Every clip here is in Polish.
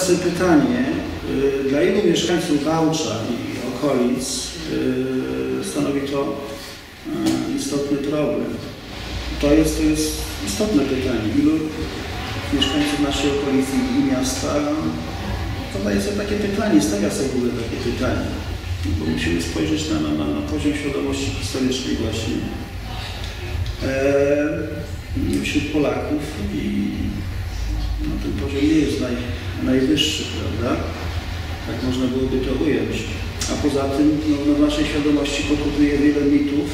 sobie pytanie, y, dla ilu mieszkańców Wałcza i okolic y, stanowi to y, istotny problem. To jest, to jest istotne pytanie. Ilu mieszkańców naszej okolicy i miasta zadaje sobie takie pytanie, stawia sobie w ogóle takie pytanie. Bo musimy spojrzeć na, na, na poziom świadomości historycznej właśnie e, wśród Polaków i no, ten poziom nie jest naj, najwyższy, prawda? Tak można byłoby to ująć. A poza tym no, na naszej świadomości pokutuje wiele mitów,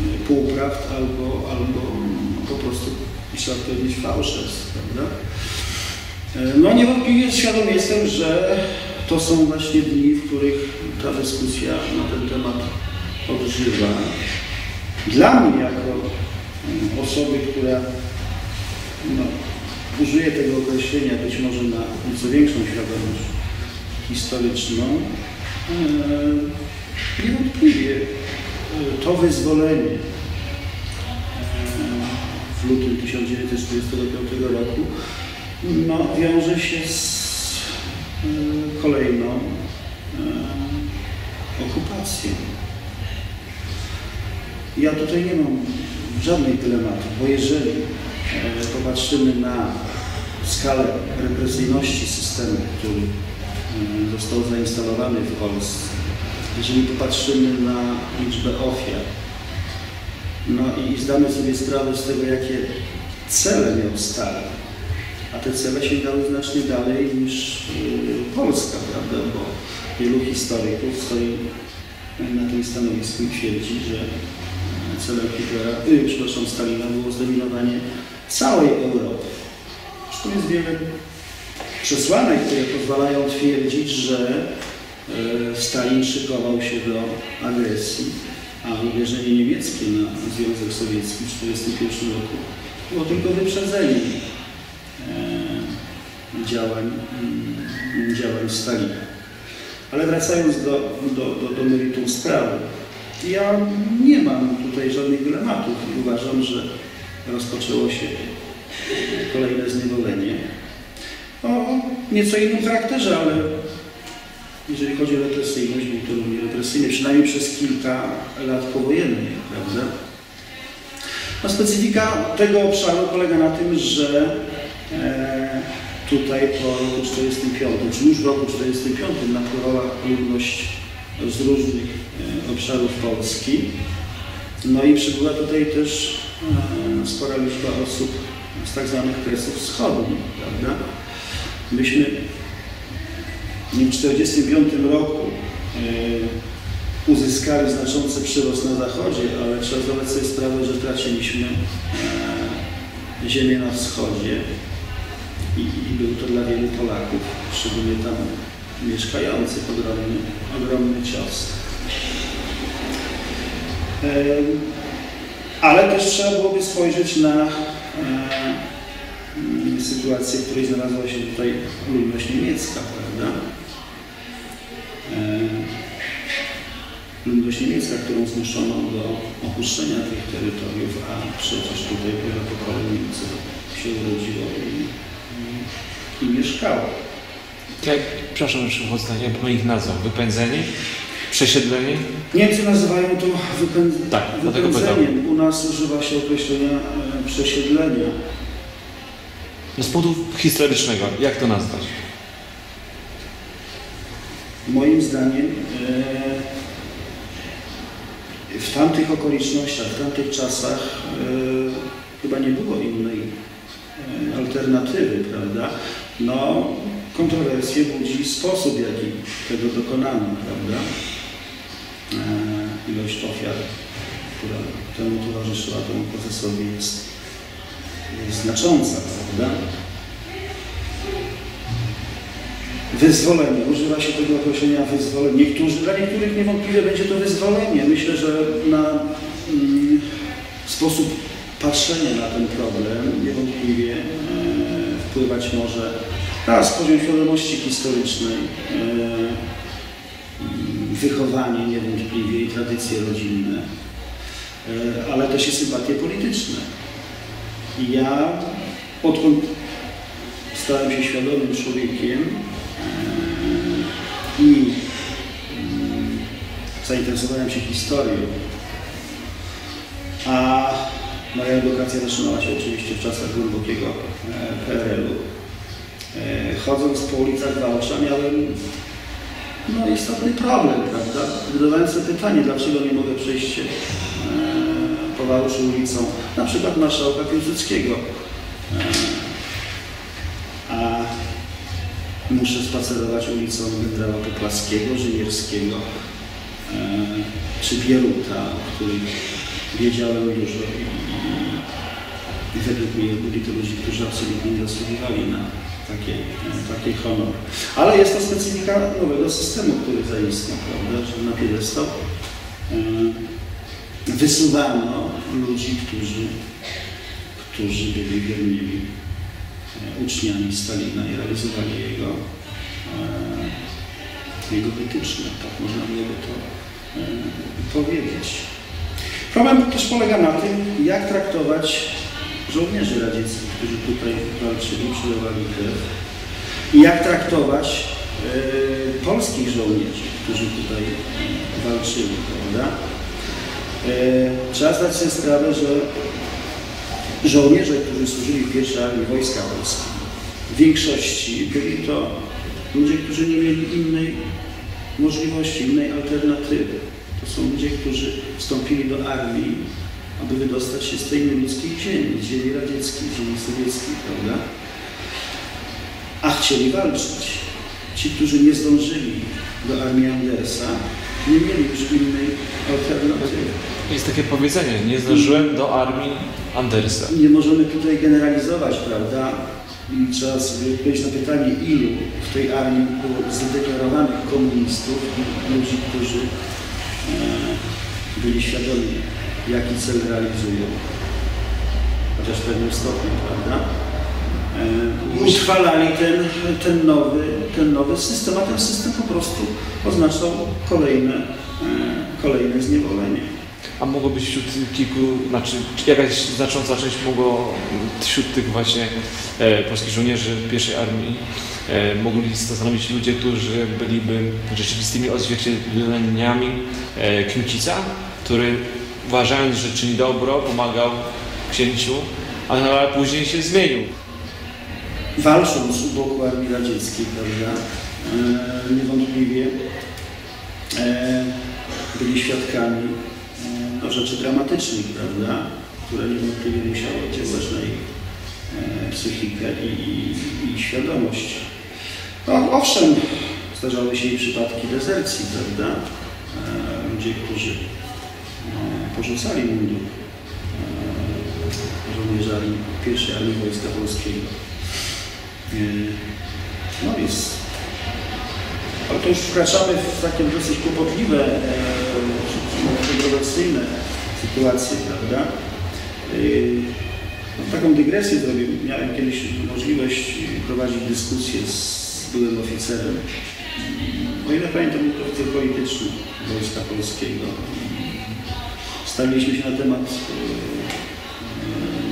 y, półprawd albo, albo po prostu trzeba powiedzieć fałszerstw, prawda? E, No niewątpliwie świadom jestem, że to są właśnie dni, w których ta dyskusja na ten temat odżywa. Dla mnie jako mm, osoby, która no, użyje tego określenia być może na nieco większą świadomość historyczną, e, niewątpliwie to wyzwolenie e, w lutym 1945 roku no, wiąże się z e, kolejną e, okupacją. Ja tutaj nie mam żadnych dylematów, bo jeżeli popatrzymy na skalę represyjności systemu, który e, został zainstalowany w Polsce, jeżeli popatrzymy na liczbę ofiar, no i zdamy sobie sprawę z tego, jakie cele miał Stalin, a te cele sięgały znacznie dalej niż y, Polska, prawda? Bo wielu historyków stoi na tym stanowisku i twierdzi, że y, celem Hitlera, przepraszam, Stalina było zdominowanie całej Europy. Zresztą jest wiele przesłanek, które pozwalają twierdzić, że y, Stalin szykował się do agresji, a uderzenie niemieckie na Związek Sowiecki w 1941 roku było tylko wyprzedzeniem e, działań, mm, działań Stalina. Ale wracając do, do, do, do meritum sprawy, ja nie mam tutaj żadnych dylematów i uważam, że rozpoczęło się kolejne zniewolenie o nieco innym charakterze, ale jeżeli chodzi o represyjność, był to również represyjny, przynajmniej przez kilka lat powojennych, prawda? No, specyfika tego obszaru polega na tym, że e, tutaj po roku 45, czy już w roku 45 napływała ludność z różnych e, obszarów Polski. No i przybyła tutaj też e, spora liczba osób z tak zwanych kresów wschodnich, prawda? Myśmy w 1945 roku e, uzyskali znaczący przyrost na zachodzie, ale trzeba zdawać sobie sprawę, że traciliśmy e, ziemię na wschodzie i, i był to dla wielu Polaków, szczególnie tam mieszkających, ogromny, ogromny cios. Ale też trzeba byłoby spojrzeć na sytuację, w której znalazła się tutaj ludność niemiecka, prawda? Ludność niemiecka, którą zmuszono do opuszczenia tych terytoriów, a przecież tutaj wiele pokoleń Niemców się urodziło i, i, mieszkało. Tak, przepraszam, jeszcze w jak pan ich nazwał? Wypędzenie? Przesiedlenie? Niemcy nazywają to wypęd... Tak, wypędzeniem. U nas używa się określenia e, przesiedlenia. No z powodu historycznego, jak to nazwać? Moim zdaniem e, w tamtych okolicznościach, w tamtych czasach e, chyba nie było innej alternatywy, prawda? No, kontrowersje budzi sposób, w jaki tego dokonano, prawda? Ilość ofiar, która temu towarzyszyła, temu procesowi jest, jest znacząca, prawda? Wyzwolenie. Używa się tego określenia wyzwolenie. Niektórzy, dla niektórych niewątpliwie będzie to wyzwolenie. Myślę, że na mm, sposób patrzenia na ten problem niewątpliwie e, wpływać może raz poziom świadomości historycznej, e, wychowanie niewątpliwie i tradycje rodzinne, e, ale też i sympatie polityczne. I ja odkąd stałem się świadomym człowiekiem e, i mm, zainteresowałem się historią. A moja edukacja zaczynała się oczywiście w czasach głębokiego e, PRL-u. Chodząc po ulicach Wałcza miałem no, istotny problem, prawda? Zadawałem sobie pytanie, dlaczego nie mogę przejść e, po Wałczu ulicą na przykład marszałka Piłsudskiego. E, a muszę spacerować ulicą generała Poplaskiego, Żymierskiego e, czy Bieruta, o których wiedziałem dużo i, i według mnie byli to ludzie, którzy absolutnie nie zasługiwali na takie, taki honor. Ale jest to specyfika nowego systemu, który zaistniał, prawda, że na piedestał e, wysuwano ludzi, którzy, którzy byli wiernymi e, uczniami Stalina i realizowali jego, e, jego wytyczne, tak można byłoby to powiedzieć. Problem też polega na tym, jak traktować żołnierzy radzieckich, którzy tutaj walczyli, przelewali krew i jak traktować e, polskich żołnierzy, którzy tutaj walczyli, prawda? E, trzeba zdać sobie sprawę, że żołnierze, którzy służyli w pierwszej armii Wojska Polskiego, w większości byli to ludzie, którzy nie mieli innej możliwości, innej alternatywy. To są ludzie, którzy wstąpili do armii aby wydostać się z tej niemieckiej ziemi, z ziemi radzieckiej, ziemi sowieckiej, prawda? A chcieli walczyć. Ci, którzy nie zdążyli do armii Andersa, nie mieli już innej alternatywy. Jest takie powiedzenie, nie zdążyłem do armii Andersa. Nie możemy tutaj generalizować, prawda? I trzeba sobie odpowiedzieć na pytanie, ilu w tej armii było zadeklarowanych komunistów i ludzi, którzy e, byli świadomi jaki cel realizują, chociaż w pewnym stopniu, prawda? E, utrwalali ten, ten, nowy, ten nowy system, a ten system po prostu oznaczał kolejne, e, kolejne zniewolenie. A mogło być wśród kilku, znaczy jakaś znacząca część mogło wśród tych właśnie e, polskich żołnierzy pierwszej armii e, mogli stanowić ludzie, którzy byliby rzeczywistymi odzwierciedleniami e, Kmicica, który uważając, że czyni dobro, pomagał księciu, ale później się zmienił. Walcząc u boku armii radzieckiej, prawda, e, niewątpliwie e, byli świadkami e, no, rzeczy dramatycznych, prawda, które niewątpliwie musiały oddziaływać na ich e, psychikę i, i, i świadomość. No, owszem, zdarzały się i przypadki dezercji, prawda, e, ludzie, którzy porzucali mundur e, żołnierzami pierwszej Armii Wojska Polskiego. E, no jest. Ale to już wkraczamy w takie dosyć kłopotliwe, e, kontrowersyjne sytuacje, prawda? No, taką dygresję zrobię. Miałem kiedyś możliwość prowadzić dyskusję z byłym oficerem. O ile pamiętam, był to oficer polityczny Wojska Polskiego Stawiliśmy się na temat e,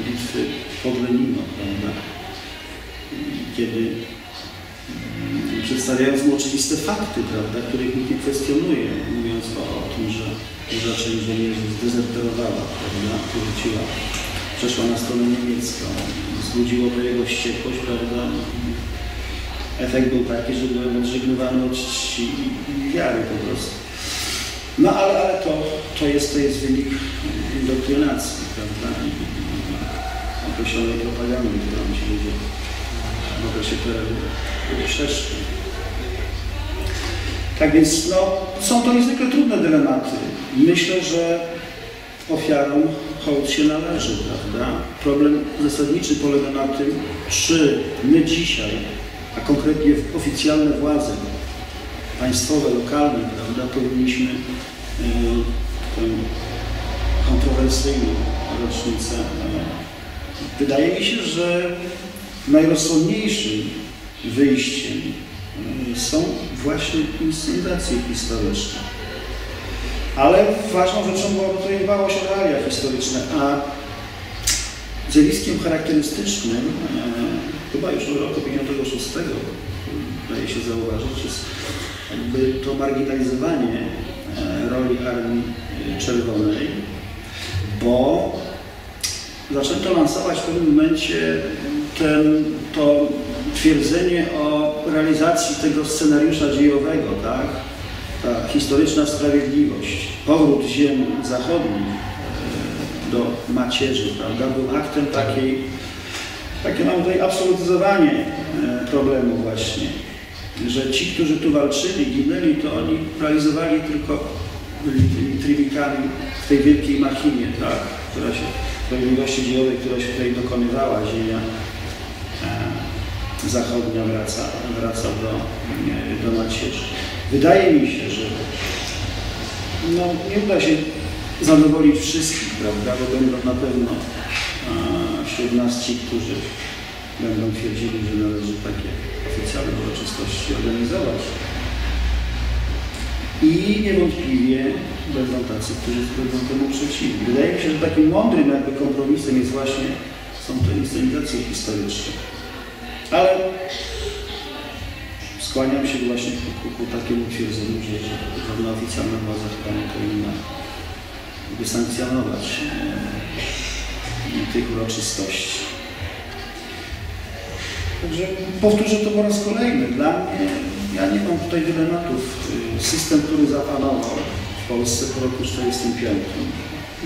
bitwy pod Lenino, prawda? Kiedy mm, przedstawiając mu oczywiste fakty, prawda, których nikt nie kwestionuje, mówiąc o, o tym, że część żołnierzy zdezerterowała, prawda, wróciła, przeszła na stronę niemiecką, zbudziło to jego wściekłość, prawda. Efekt był taki, że byłem odżegnywany od czci i wiary po prostu. No ale, ale to, to, jest, to jest wynik indoktrynacji, prawda? Określonej propagandy, którą ci ludzie w okresie PRL przeszli. Tak więc no, są to niezwykle trudne dylematy. Myślę, że ofiarom hołd się należy, prawda? Problem zasadniczy polega na tym, czy my dzisiaj, a konkretnie oficjalne władze państwowe, lokalne, prawda, powinniśmy y, tę kontrowersyjną rocznicę. Y, wydaje mi się, że najrozsądniejszym wyjściem y, są właśnie inscenizacje historyczne. Ale ważną rzeczą byłoby tutaj dbałość o realia historyczne, a zjawiskiem charakterystycznym chyba już od roku 56 daje się zauważyć, jest jakby to marginalizowanie e, roli Armii Czerwonej, bo zaczęto lansować w pewnym momencie ten, to twierdzenie o realizacji tego scenariusza dziejowego, tak? Ta historyczna sprawiedliwość, powrót ziem zachodnich e, do macierzy, prawda? Był aktem takiej, takie mam tutaj absolutyzowanie e, problemu właśnie, że ci, którzy tu walczyli, ginęli, to oni realizowali tylko, byli w tej wielkiej machinie, tak? Która się, sprawiedliwości dziejowej, która się tutaj dokonywała, ziemia e, zachodnia wraca, wraca do, do macierzy. Wydaje mi się, że no, nie uda się zadowolić wszystkich, prawda, bo będą na pewno e, wśród nas ci, którzy będą twierdzili, że należy takie oficjalne uroczystości organizować. I niewątpliwie będą tacy, którzy będą temu przeciwni. Wydaje mi się, że takim mądrym jakby kompromisem jest właśnie, są te inscenizacje historyczne. Ale skłaniam się właśnie ku, ku, ku takiemu twierdzeniu, że, że żadna oficjalna władza chyba nie powinna wysankcjonować e, tych uroczystości. Także powtórzę to po raz kolejny. Dla mnie, ja nie mam tutaj dylematów. System, który zapanował w Polsce po roku 1945,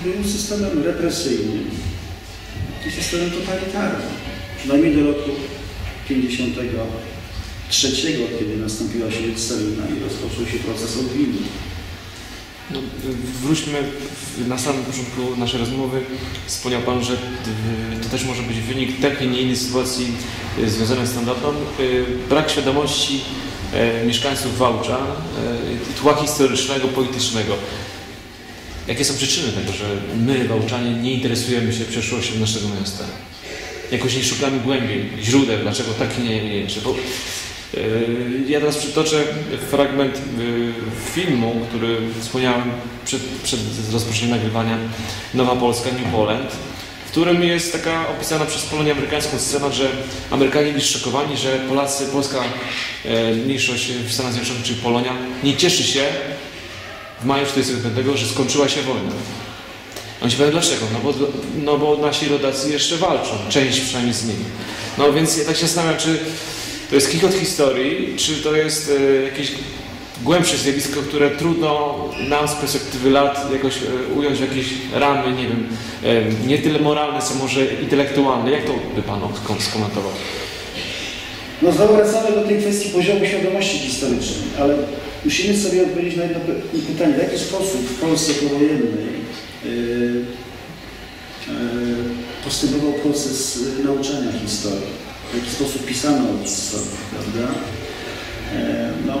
był systemem represyjnym i systemem totalitarnym. Przynajmniej do roku 1953, kiedy nastąpiła śmierć Stalina i rozpoczął się proces odwiny. No, wróćmy na samym początku naszej rozmowy. Wspomniał Pan, że to też może być wynik takiej, nie innej sytuacji y, związanej z standardem. Brak świadomości mieszkańców Wałcza, e, tła historycznego, politycznego. Jakie są przyczyny tego, że my, Wałczanie, nie interesujemy się przeszłością naszego miasta? Jakoś nie szukamy głębiej źródeł, dlaczego tak nie, nie, nie. Bo ja teraz przytoczę fragment filmu, który wspomniałem przed, przed rozpoczęciem nagrywania Nowa Polska, New Poland, w którym jest taka opisana przez Polonię amerykańską scena, że Amerykanie byli szokowani, że Polacy, polska e, mniejszość w Stanach Zjednoczonych, czyli Polonia, nie cieszy się w maju 1945, że skończyła się wojna. Oni się pytają dlaczego? No bo, no bo nasi rodacy jeszcze walczą, część przynajmniej z nimi. No więc ja tak się zastanawiam, czy to jest chichot historii, czy to jest e, jakieś głębsze zjawisko, które trudno nam z perspektywy lat jakoś e, ująć w jakieś ramy, nie wiem, e, nie tyle moralne, co może intelektualne. Jak to by Pan skomentował? No znowu wracamy do tej kwestii poziomu świadomości historycznej, ale musimy sobie odpowiedzieć na jedno pytanie. W jaki sposób w Polsce powojennej yy, yy, postępował proces nauczania historii? W jaki sposób pisano o historii, prawda? E, no,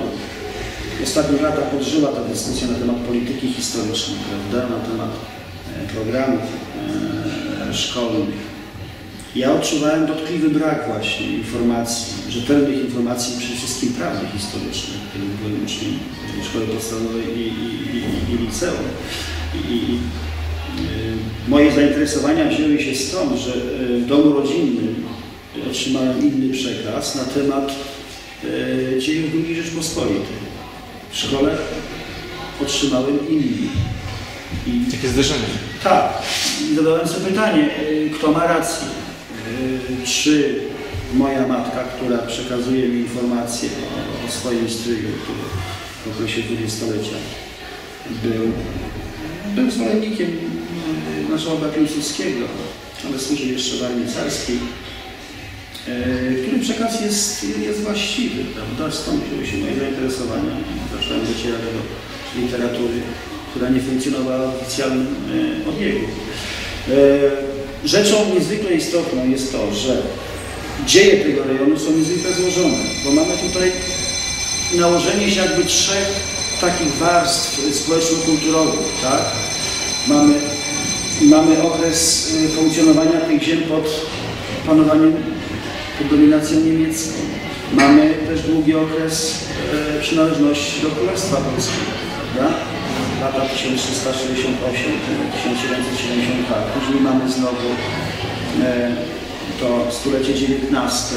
w ostatnich latach podżyła ta dyskusja na temat polityki historycznej, prawda? Na temat e, programów e, szkolnych. Ja odczuwałem dotkliwy brak właśnie informacji, rzetelnych informacji, przede wszystkim prawdy historycznej, kiedy byłem uczniem szkoły podstawowej i, i, i, i liceum. I, moje zainteresowania wzięły się stąd, że w domu rodzinnym otrzymałem inny przekaz na temat e, dziejów II Rzeczpospolitej. W szkole otrzymałem inny. I, Jakie zderzenie? Tak. I zadałem sobie pytanie, e, kto ma rację? E, czy moja matka, która przekazuje mi informacje o, o swoim stryju, który w okresie dwudziestolecia był, był zwolennikiem e, marszałka Piłsudskiego, ale służy jeszcze w armii carskiej E, który przekaz jest, jest właściwy, prawda? Stąd wzięły się moje zainteresowania. Zacząłem docierać do literatury, która nie funkcjonowała w oficjalnym e, obiegu. E, rzeczą niezwykle istotną jest to, że dzieje tego rejonu są niezwykle złożone, bo mamy tutaj nałożenie się jakby trzech takich warstw społeczno-kulturowych, tak? Mamy, mamy okres funkcjonowania tych ziem pod panowaniem dominacją niemiecką. Mamy też długi okres e, przynależności do Królestwa Polskiego, prawda? Lata 1368-1772. Później mamy znowu e, to stulecie XIX.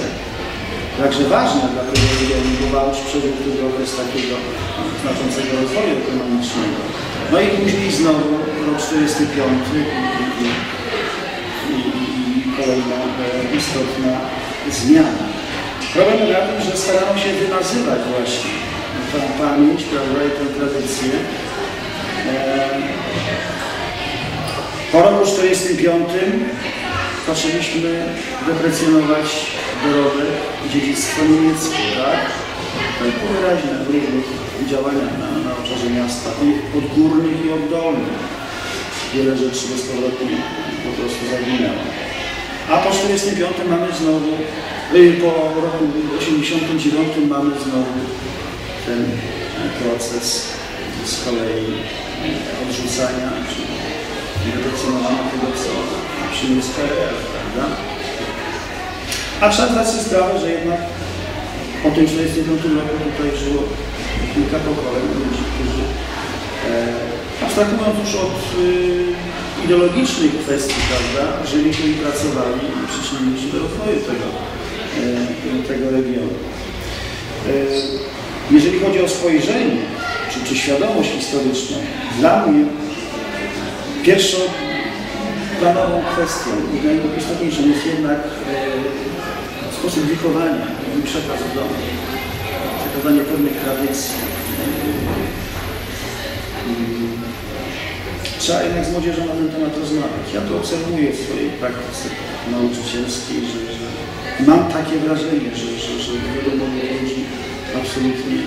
Także ważne dla tego regionu, bo Wałcz przeżył wtedy okres takiego znaczącego rozwoju ekonomicznego. No i później znowu rok 45 i, i, i, i kolejna e, istotna zmiana. Problem na tym, że starano się wymazywać właśnie tę pamięć, prawda, i tę tradycję. Po roku 45 zaczęliśmy deprecjonować dorobek dziedzictwo niemieckie, tak? To było wyraźne w różnych działaniach na, na obszarze miasta, i odgórnych i oddolnych. Wiele rzeczy bezpowrotnie po prostu zaginęło. A po 45 mamy znowu, y, po roku 89 mamy znowu ten proces z kolei odrzucania, czy redukcjonowania tego, co przyniósł PRL, prawda? A trzeba zdać sobie sprawę, że jednak po tym 45 roku tutaj żyło kilka pokoleń ludzi, którzy e, abstrahując już od e, ideologicznych kwestii, prawda, żyli tu i pracowali i przyczynili się do rozwoju tego, e, tego regionu. E, jeżeli chodzi o spojrzenie, czy, czy świadomość historyczną, dla mnie pierwszą planową kwestią i najistotniejszą jest jednak e, sposób wychowania i przekaz w domu, przekazanie pewnych tradycji. Trzeba jednak z młodzieżą na ten temat rozmawiać. Ja to obserwuję w swojej praktyce nauczycielskiej, że, że mam takie wrażenie, że, że, że wielu młodych ludzi absolutnie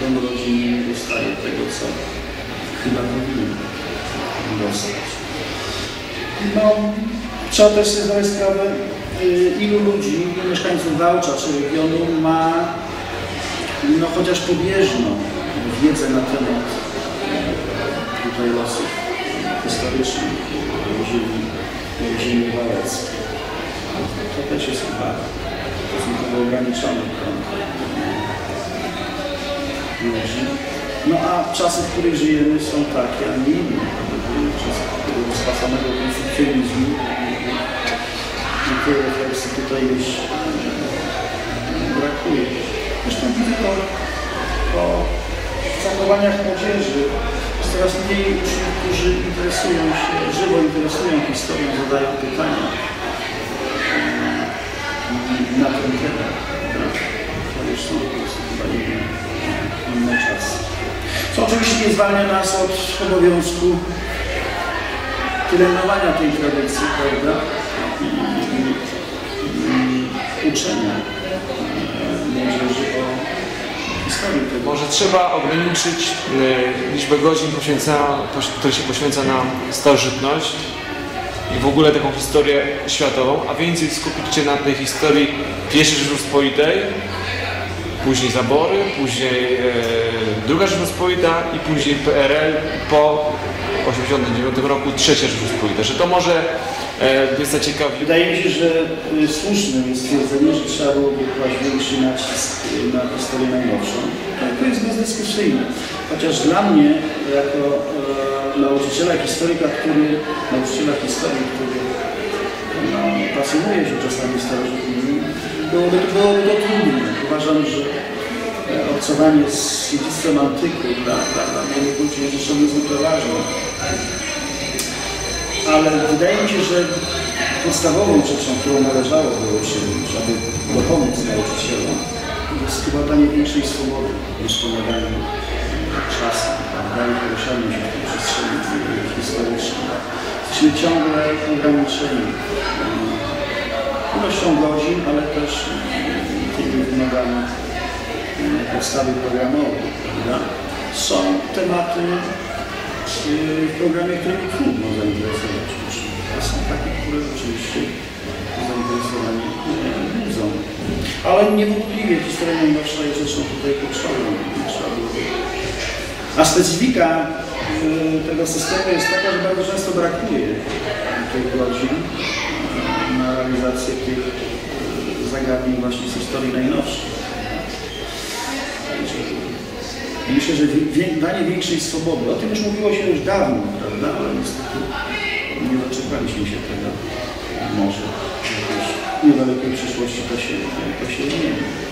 dom rodzinny nie dostaje tego, co chyba powinien dostać. No, trzeba też sobie zdać sprawę, Y, ilu ludzi, ilu mieszkańców Wałcza czy regionu ma no, chociaż pobieżną wiedzę na temat y, tutaj losów historycznych ziemi, ziemi wałeckiej. To też jest chyba stosunkowo ograniczony. No a czasy, w których żyjemy są takie, a nie inne. Czasy spasanego konsumpcjonizmu i tej refleksji tutaj już brakuje. Zresztą widzę to po zachowaniach młodzieży. Coraz mniej uczniów, którzy interesują się, żywo interesują historią, zadają pytania na ten temat. To już są po prostu chyba inne, czasy. Co oczywiście nie zwalnia nas od obowiązku pielęgnowania tej tradycji, prawda? uczenia młodzieży o historii tego. Może trzeba ograniczyć e, liczbę godzin, które się poświęca na starożytność i w ogóle taką historię światową, a więcej skupić się na tej historii I Rzeczypospolitej, później zabory, później e, druga Rzeczypospolita i później PRL po 1989 roku trzecia Rzeczypospolita, że to może e, być zaciekawi. Wydaje mi się, że y, słusznym jest stwierdzenie, że trzeba byłoby kłaść większy nacisk y, na historię najnowszą. To jest bezdyskusyjne. Chociaż dla mnie, jako e, nauczyciela historyka, który, nauczyciela historii, który no, pasjonuje się czasami starożytnymi, byłoby, byłoby to trudne. Uważam, że e, obcowanie z dziedzictwem antyku dla, dla, dla młodych ludzi jest zresztą niezwykle ważne ale wydaje mi się, że podstawową rzeczą, którą należałoby uczynić, aby dopomóc nauczycielom, jest chyba danie większej swobody niż pomaganie prawda, i poruszaniu się w tej przestrzeni historycznej. Jesteśmy ciągle ograniczeni ilością godzin, ale też tymi wymagami podstawy programowej, prawda? Są tematy w programie, którymi trudno zainteresować uczniów. A są takie, które rzeczywiście zainteresowanie budzą. Ale niewątpliwie historia najnowsza jest rzeczą tutaj potrzebną. A specyfika y, tego systemu jest taka, że bardzo często brakuje tych godzin na realizację tych y, zagadnień właśnie z historii najnowszej. Myślę, że danie większej swobody, o tym już mówiło się już dawno, prawda, ale niestety nie doczekaliśmy się tego może w niedalekiej przyszłości to się, to się zmieni.